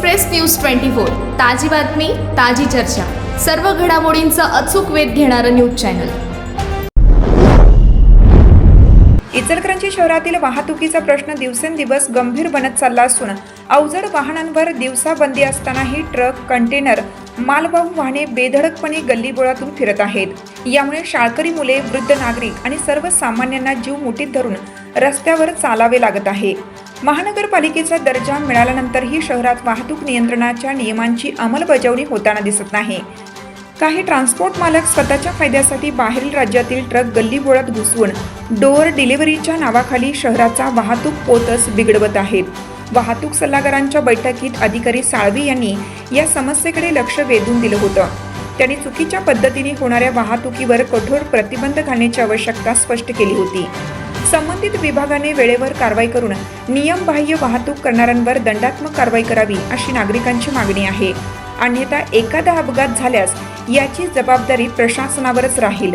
Express news twenty four ताजी बातमी ताजी चर्चा. सर्व घडामोडींचा अचूक वेध घेणारं न्यूज चॅनल. इचलकरंजी शहरातील वाहतुकीचा प्रश्न दिवसेंदिवस गंभीर बनत चालला असून अवजड वाहनांवर दिवसाबंदी असतानाही ट्रक कंटेनर मालवाहू वाहने बेधडकपणे गल्लीबोळातून फिरत आहेत. यामुळे शाळकरी मुले वृद्ध नागरिक आणि सर्वसामान्यांना जीव मुठीत धरून रस्त्यावर चालावे लागत आहे. महानगरपालिकेचा दर्जा मिळाल्यानंतरही शहरात वाहतूक नियंत्रणाच्या नियमांची अंमलबजावणी होताना दिसत नाही. काही ट्रान्सपोर्ट मालक स्वतःच्या फायद्यासाठी बाहेरील राज्यातील ट्रक गल्लीबोळात घुसवून डोअर डिलिव्हरीच्या नावाखाली शहराचा वाहतूक पोतच बिघडवत आहेत. वाहतूक सल्लागारांच्या बैठकीत अधिकारी साळवी यांनी या समस्येकडे लक्ष वेधून दिलं होतं. त्यांनी चुकीच्या पद्धतीने होणाऱ्या वाहतुकीवर कठोर प्रतिबंध घालण्याची आवश्यकता स्पष्ट केली होती. संबंधित विभागाने वेळेवर कारवाई करून नियमबाह्य वाहतूक करणाऱ्यांवर दंडात्मक कारवाई करावी अशी नागरिकांची मागणी आहे. अन्यथा एखादा अपघात झाल्यास याची जबाबदारी प्रशासनावरच राहील.